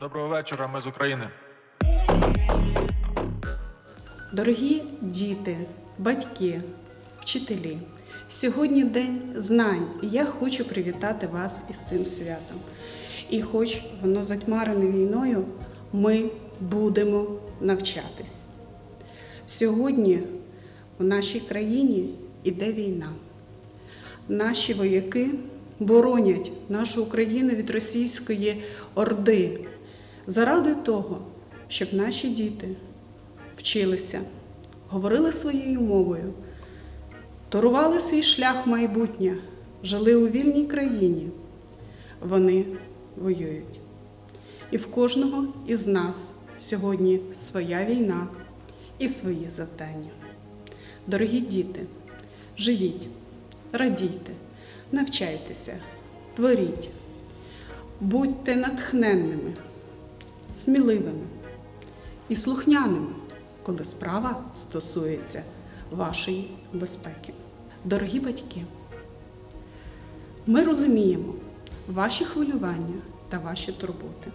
Доброго вечора, ми з України. Дорогі діти, батьки, вчителі, сьогодні День знань, і я хочу привітати вас із цим святом. І хоч воно затьмарене війною, ми будемо навчатись. Сьогодні у нашій країні іде війна. Наші вояки боронять нашу Україну від російської орди заради того, щоб наші діти вчилися, говорили своєю мовою, торували свій шлях майбутнє, жили у вільній країні. Вони воюють. І в кожного із нас сьогодні своя війна і свої завдання. Дорогі діти, живіть, радійте, навчайтеся, творіть, будьте натхненними, сміливими і слухняними, коли справа стосується вашої безпеки. Дорогі батьки, ми розуміємо ваші хвилювання та ваші турботи.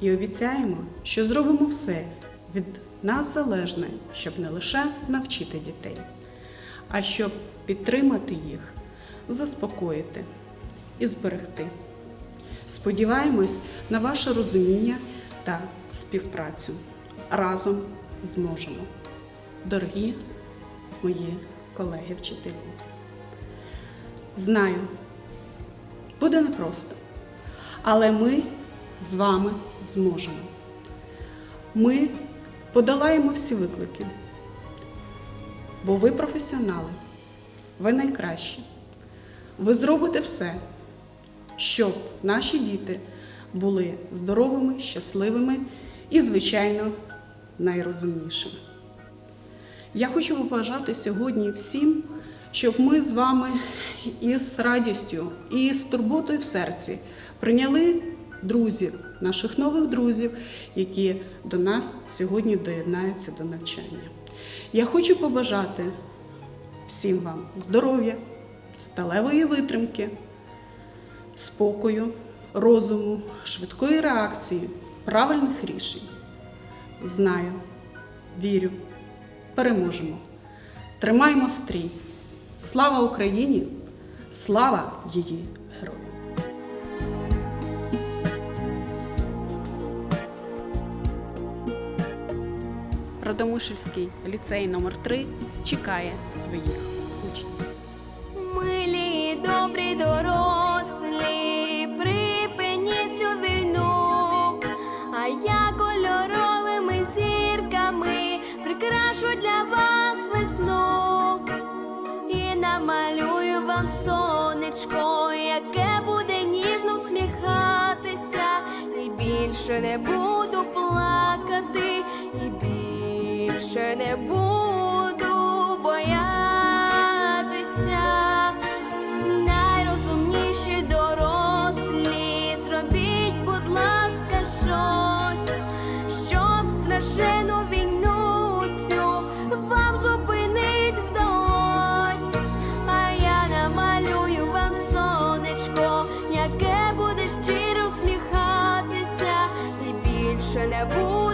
І обіцяємо, що зробимо все від нас залежне, щоб не лише навчити дітей, а щоб підтримати їх, заспокоїти і зберегти. Сподіваємось на ваше розуміння та співпрацю. Разом зможемо. Дорогі мої колеги-вчителі. Знаю, буде непросто, але ми з вами зможемо. Ми подолаємо всі виклики, бо ви професіонали, ви найкращі. Ви зробите все, щоб наші діти були здоровими, щасливими і, звичайно, найрозумнішими. Я хочу побажати сьогодні всім, щоб ми з вами із радістю і з турботою в серці прийняли друзів, наших нових друзів, які до нас сьогодні доєднаються до навчання. Я хочу побажати всім вам здоров'я, сталевої витримки, спокою, розуму, швидкої реакції, правильних рішень. Знаю, вірю, переможемо. Тримаємо стрій. Слава Україні! Слава її героям! Родомишельський ліцей номер 3 чекає своїх учнів. Милі, добрі дорослі, вам сонечко, яке буде ніжно всміхатися, і більше не буду плакати, і більше не буду боятися. Найрозумніші дорослі, зробіть, будь ласка, щось, щоб страшену яке буде